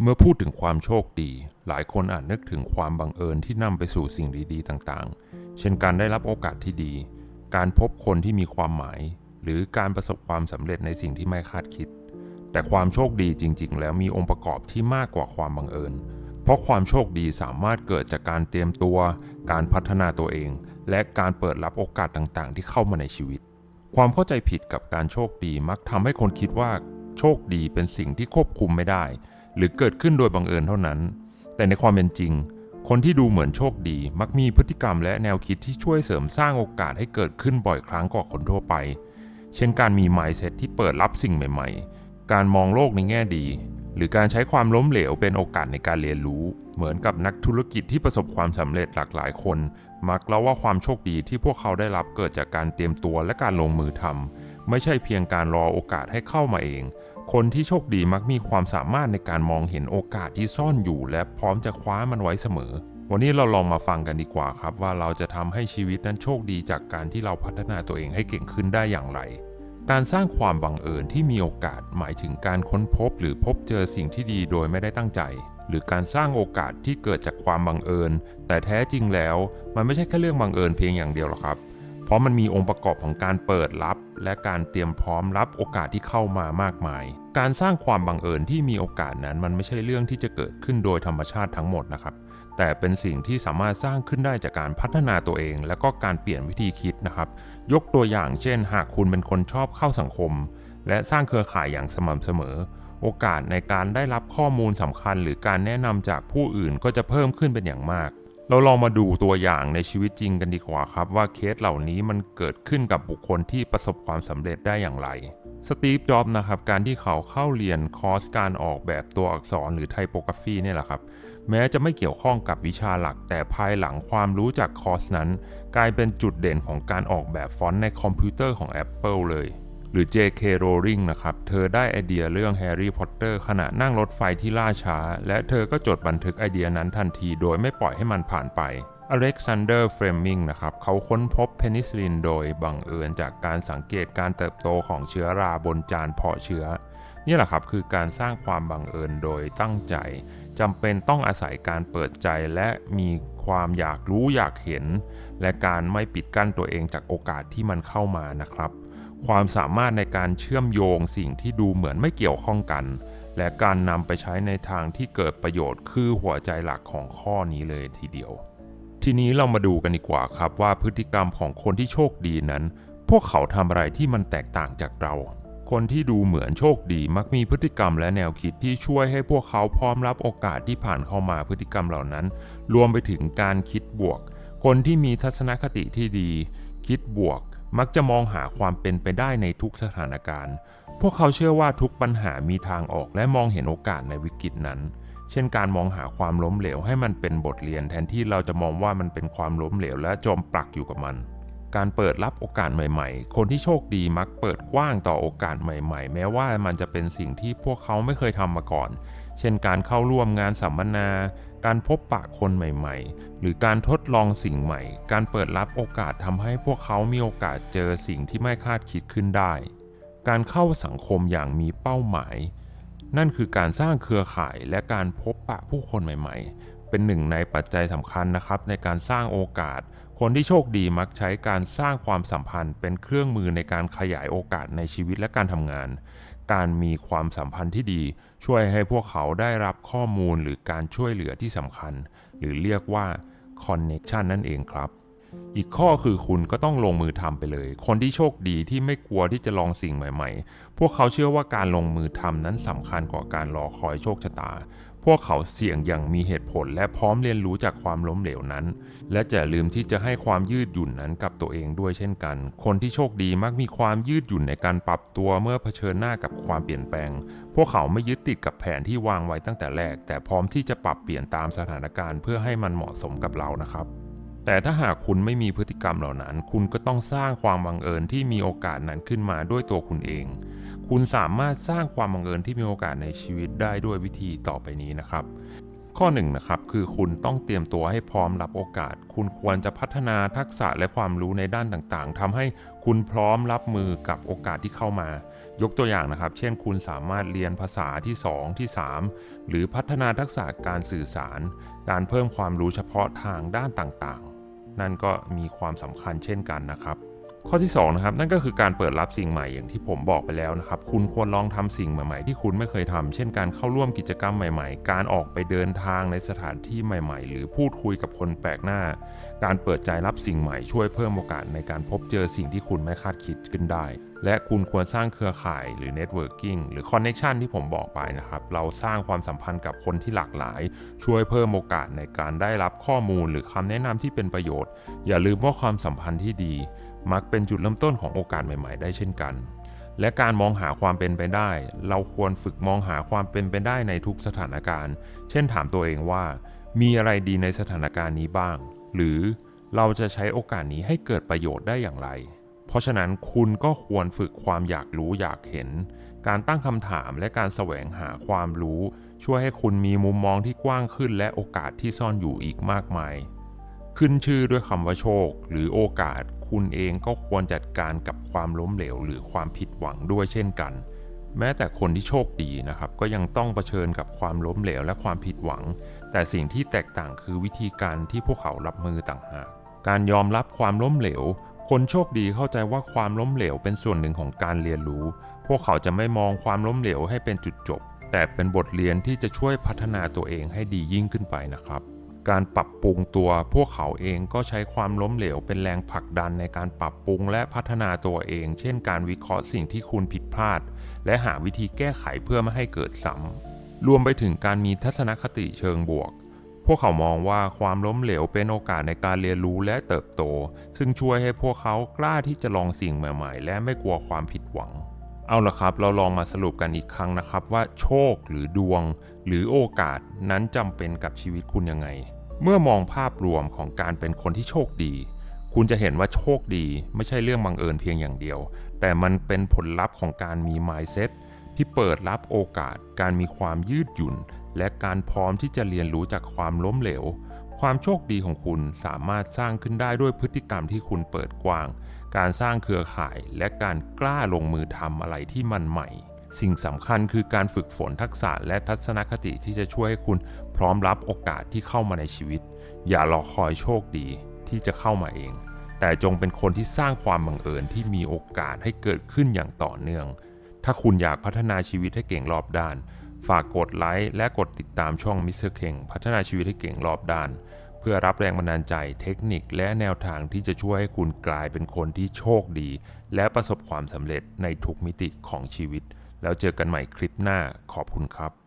เมื่อพูดถึงความโชคดี หลายคนอาจนึกถึงความบังเอิญที่นำไปสู่สิ่งดีๆ ต่างๆ เช่นการได้รับโอกาสที่ดี การพบคนที่มีความหมาย หรือการประสบความสำเร็จในสิ่งที่ไม่คาดคิด แต่ความโชคดีจริง ๆ แล้วมีองค์ประกอบที่มากกว่าความบังเอิญ เพราะความโชคดีสามารถเกิดจากการเตรียมตัว การพัฒนาตัวเอง และการเปิดรับโอกาสต่างๆ ที่เข้ามาในชีวิต ความเข้าใจผิดกับการโชคดีมักทำให้คนคิดว่า โชคดีเป็นสิ่งที่ควบคุมไม่ได้ หรือเกิดขึ้นโดยบังเอิญเท่านั้น แต่ในความเป็นจริง คนที่ดูเหมือนโชคดี มักมีพฤติกรรมและแนวคิดที่ช่วยเสริมสร้างโอกาสให้เกิดขึ้นบ่อยครั้งกว่าคนทั่วไป เช่นการมี mindset ที่เปิดรับสิ่งใหม่ ๆ การมองโลกในแง่ดี หรือการใช้ความล้มเหลวเป็นโอกาสในการเรียนรู้ เหมือนกับนักธุรกิจที่ประสบความสำเร็จหลากหลายคน มักเล่าว่าความโชคดีที่พวกเขาได้รับเกิดจากการเตรียมตัวและการลงมือทำไม่ใช่เพียงการรอโอกาสให้เข้ามาเอง คนที่โชคดีมักมีความสามารถในการมองเห็นโอกาสที่ซ่อนอยู่ และพร้อมจะคว้ามันไว้เสมอ วันนี้เราลองมาฟังกันดีกว่าครับ ว่าเราจะทำให้ชีวิตนั้นโชคดีจากการที่เราพัฒนาตัวเองให้เก่งขึ้นได้อย่างไร การสร้างความบังเอิญที่มีโอกาสหมายถึงการค้นพบ หรือพบเจอสิ่งที่ดีโดยไม่ได้ตั้งใจ หรือการสร้างโอกาสที่เกิดจากความบังเอิญ แต่แท้จริงแล้ว มันไม่ใช่แค่เรื่องบังเอิญเพียงอย่างเดียวหรอกครับ เพราะมันมีองค์ประกอบของการเปิดรับ และการเตรียมพร้อมรับโอกาสที่เข้ามามากมาย การสร้างความบังเอิญที่มีโอกาสนั้นมันไม่ใช่เรื่องที่จะเกิดขึ้นโดยธรรมชาติทั้งหมดนะครับ แต่เป็นสิ่งที่สามารถสร้างขึ้นได้จากการพัฒนาตัวเอง และก็การเปลี่ยนวิธีคิดนะครับ ยกตัวอย่างเช่น หากคุณเป็นคนชอบเข้าสังคม และสร้างเครือข่ายอย่างสม่ำเสมอ โอกาสในการได้รับข้อมูลสำคัญ หรือการแนะนำจากผู้อื่นก็จะเพิ่มขึ้นเป็นอย่างมาก เราลองมาดูตัวอย่างในชีวิตจริงกันดีกว่าครับ ว่าเคสเหล่านี้มันเกิดขึ้นกับบุคคลที่ประสบความสำเร็จได้อย่างไร สตีฟ จ็อบส์นะครับ การที่เขาเข้าเรียนคอร์สการออกแบบตัวอักษรหรือไทโปกราฟีเนี่ยแหละครับ แม้จะไม่เกี่ยวข้องกับวิชาหลัก แต่ภายหลังความรู้จากคอร์สนั้น กลายเป็นจุดเด่นของการออกแบบฟอนต์ในคอมพิวเตอร์ของ Apple เลย หรือ J.K. Rowling นะครับ เธอได้ไอเดียเรื่องแฮร์รี่พอตเตอร์ขณะนั่งรถไฟที่ล่าช้า และเธอก็จดบันทึกไอเดียนั้นทันทีโดยไม่ปล่อยให้มันผ่านไปอเล็กซานเดอร์เฟรมิงนะครับเขาค้นพบเพนิซิลินโดยบังเอิญจากการสังเกตการเติบโตของเชื้อราบนจานเพาะเชื้อ นี่แหละครับคือการสร้างความบังเอิญโดยตั้งใจจำเป็นต้องอาศัยการเปิดใจและมีความอยากรู้อยากเห็น และการไม่ปิดกั้นตัวเองจากโอกาสที่มันเข้ามานะครับ ความสามารถในการเชื่อมโยงสิ่งที่ดูเหมือนไม่เกี่ยวข้องกัน และการนำไปใช้ในทางที่เกิดประโยชน์คือหัวใจหลักของข้อนี้เลยทีเดียว ทีนี้เรามาดูกันดีกว่าครับว่าพฤติกรรมของคนที่โชคดีนั้น พวกเขาทำอะไรที่มันแตกต่างจากเราคนที่ดูเหมือนโชคดีมักมีพฤติกรรมและแนวคิดที่ช่วยให้พวกเขาพร้อมรับโอกาสที่ผ่านเข้ามาพฤติกรรมเหล่านั้น รวมไปถึงการคิดบวก คนที่มีทัศนคติที่ดี คิดบวก มักจะมองหาความเป็นไปได้ในทุกสถานการณ์ พวกเขาเชื่อว่าทุกปัญหามีทางออกและมองเห็นโอกาสในวิกฤตนั้น เช่นการมองหาความล้มเหลวให้มันเป็นบทเรียนแทนที่เราจะมองว่ามันเป็นความล้มเหลวและจมปลักอยู่กับมัน การเปิดรับโอกาสใหม่ ๆ คนที่โชคดีมักเปิดกว้างต่อโอกาสใหม่ ๆ แม้ว่ามันจะเป็นสิ่งที่พวกเขาไม่เคยทำมาก่อน เช่นการเข้าร่วมงานสัมมนา การพบปะคนใหม่ ๆ หรือการทดลองสิ่งใหม่ การเปิดรับโอกาสทำให้พวกเขามีโอกาสเจอสิ่งที่ไม่คาดคิดขึ้นได้ การเข้าสังคมอย่างมีเป้าหมาย นั่นคือการสร้างเครือข่ายและการพบปะผู้คนใหม่ ๆ เป็นหนึ่งในปัจจัยสำคัญนะครับในการสร้างโอกาส คนที่โชคดีมักใช้การสร้างความสัมพันธ์เป็นเครื่องมือในการขยายโอกาสในชีวิตและการทำงาน การมีความสัมพันธ์ที่ดี ช่วยให้พวกเขาได้รับข้อมูลหรือการช่วยเหลือที่สำคัญ หรือเรียกว่า connection นั่นเองครับ อีกข้อคือคุณก็ต้องลงมือทำไปเลย คนที่โชคดีที่ไม่กลัวที่จะลองสิ่งใหม่ ๆ พวกเขาเชื่อว่าการลงมือทำนั้นสำคัญกว่าการรอคอยโชคชะตา พวกเขาเสี่ยงอย่างมีเหตุผลและพร้อมเรียนรู้จากความล้มเหลวนั้น และจะลืมที่จะให้ความยืดหยุ่นนั้นกับตัวเองด้วยเช่นกัน คนที่โชคดีมักมีความยืดหยุ่นในการปรับตัวเมื่อเผชิญหน้ากับความเปลี่ยนแปลง พวกเขาไม่ยึดติดกับแผนที่วางไว้ตั้งแต่แรก แต่พร้อมที่จะปรับเปลี่ยนตามสถานการณ์เพื่อให้มันเหมาะสมกับเรานะครับ แต่ถ้าหากคุณไม่มีพฤติกรรมเหล่านั้น คุณก็ต้องสร้างความบังเอิญที่มีโอกาสนั้นขึ้นมาด้วยตัวคุณเอง คุณสามารถสร้างความบังเอิญที่มีโอกาสในชีวิตได้ด้วยวิธีต่อไปนี้นะครับ ข้อ1นงนะครับคือคุณต้องเตรียมตัวให้พร้อมรับโอกาส คุณควรจะพัฒนาทักษะและความรู้ในด้านต่างๆทำให้คุณพร้อมรับมือกับโอกาสที่เข้ามายกตัวอย่างนะครับ เช่น คุณสามารถเรียนภาษาที่ 2 ที่ 3 หรือพัฒนาทักษะการสื่อสาร การเพิ่มความรู้เฉพาะทางด้านต่างๆ นั่นก็มีความสำคัญเช่นกันนะครับ ข้อที่2นะครับนั่นก็คือการเปิดรับสิ่งใหม่อย่างที่ผมบอกไปแล้วนะครับ คุณควรลองทำสิ่งใหม่ ๆ ที่คุณไม่เคยทำเช่นการเข้าร่วมกิจกรรมใหม่ ๆ การออกไปเดินทางในสถานที่ใหม่ ๆ หรือพูดคุยกับคนแปลกหน้า การเปิดใจรับสิ่งใหม่ช่วยเพิ่มโอกาสในการพบเจอสิ่งที่คุณไม่คาดคิดขึ้นได้ และคุณควรสร้างเครือข่ายหรือ networking หรือ connection ที่ผมบอกไปนะครับ เราสร้างความสัมพันธ์กับคนที่หลากหลาย ช่วยเพิ่มโอกาสในการได้รับข้อมูล หรือคำแนะนำที่เป็นประโยชน์ อย่าลืมว่าความสัมพันธ์ที่ดี มักเป็นจุดเริ่มต้นของโอกาสใหม่ ๆ ได้เช่นกัน และการมองหาความเป็นไปได้ เราควรฝึกมองหาความเป็นไปได้ในทุกสถานการณ์ เช่นถามตัวเองว่า มีอะไรดีในสถานการณ์นี้บ้าง หรือเราจะใช้โอกาสนี้ให้เกิดประโยชน์ได้อย่างไร เพราะฉะนั้นคุณก็ควรฝึกความอยากรู้อยากเห็น การตั้งคำถามและการแสวงหาความรู้ ช่วยให้คุณมีมุมมองที่กว้างขึ้น และโอกาสที่ซ่อนอยู่อีกมากมาย ขึ้นชื่อด้วยคำว่าโชค หรือโอกาส คุณเองก็ควรจัดการกับความล้มเหลว หรือความผิดหวังด้วยเช่นกัน แม้แต่คนที่โชคดีนะครับ ก็ยังต้องเผชิญกับความล้มเหลวและความผิดหวัง แต่สิ่งที่แตกต่างคือวิธีการที่พวกเขารับมือต่างหากการยอมรับความล้มเหลว คนโชคดีเข้าใจว่าความล้มเหลวเป็นส่วนหนึ่งของการเรียนรู้ พวกเขาจะไม่มองความล้มเหลวให้เป็นจุดจบ แต่เป็นบทเรียนที่จะช่วยพัฒนาตัวเองให้ดียิ่งขึ้นไปนะครับ การปรับปรุงตัวพวกเขาเองก็ใช้ความล้มเหลวเป็นแรงผลักดันในการปรับปรุงและพัฒนาตัวเอง เช่นการวิเคราะห์สิ่งที่คุณผิดพลาด และหาวิธีแก้ไขเพื่อไม่ให้เกิดซ้ำรวมไปถึงการมีทัศนคติเชิงบวก พวกเขามองว่าความล้มเหลวเป็นโอกาสในการเรียนรู้และเติบโต ซึ่งช่วยให้พวกเขากล้าที่จะลองสิ่งใหม่ ๆ และไม่กลัวความผิดหวัง เอาละครับ เราลองมาสรุปกันอีกครั้งนะครับ ว่าโชคหรือดวง หรือโอกาสนั้นจำเป็นกับชีวิตคุณยังไง เมื่อมองภาพรวมของการเป็นคนที่โชคดี คุณจะเห็นว่าโชคดี ไม่ใช่เรื่องบังเอิญเพียงอย่างเดียว แต่มันเป็นผลลัพธ์ของการมี mindset ที่เปิดรับโอกาส การมีความยืดหยุ่น และการพร้อมที่จะเรียนรู้จากความล้มเหลว ความโชคดีของคุณสามารถสร้างขึ้นได้ด้วยพฤติกรรมที่คุณเปิดกว้าง การสร้างเครือข่ายและการกล้าลงมือทำอะไรที่มันใหม่ สิ่งสำคัญคือการฝึกฝนทักษะและทัศนคติที่จะช่วยให้คุณพร้อมรับโอกาสที่เข้ามาในชีวิต อย่ารอคอยโชคดีที่จะเข้ามาเอง แต่จงเป็นคนที่สร้างความบังเอิญที่มีโอกาสให้เกิดขึ้นอย่างต่อเนื่อง ถ้าคุณอยากพัฒนาชีวิตให้เก่งรอบด้าน ฝากกดไลค์และกดติดตามช่อง Mr. King พัฒนาชีวิตให้เก่งรอบด้าน พื่อรับแรงบันดาลใจเทคนิคและแนวทางที่จะช่วยให้คุณกลายเป็นคนที่โชคดี และประสบความสำเร็จในทุกมิติของชีวิต แล้วเจอกันใหม่คลิปหน้าขอบคุณครับ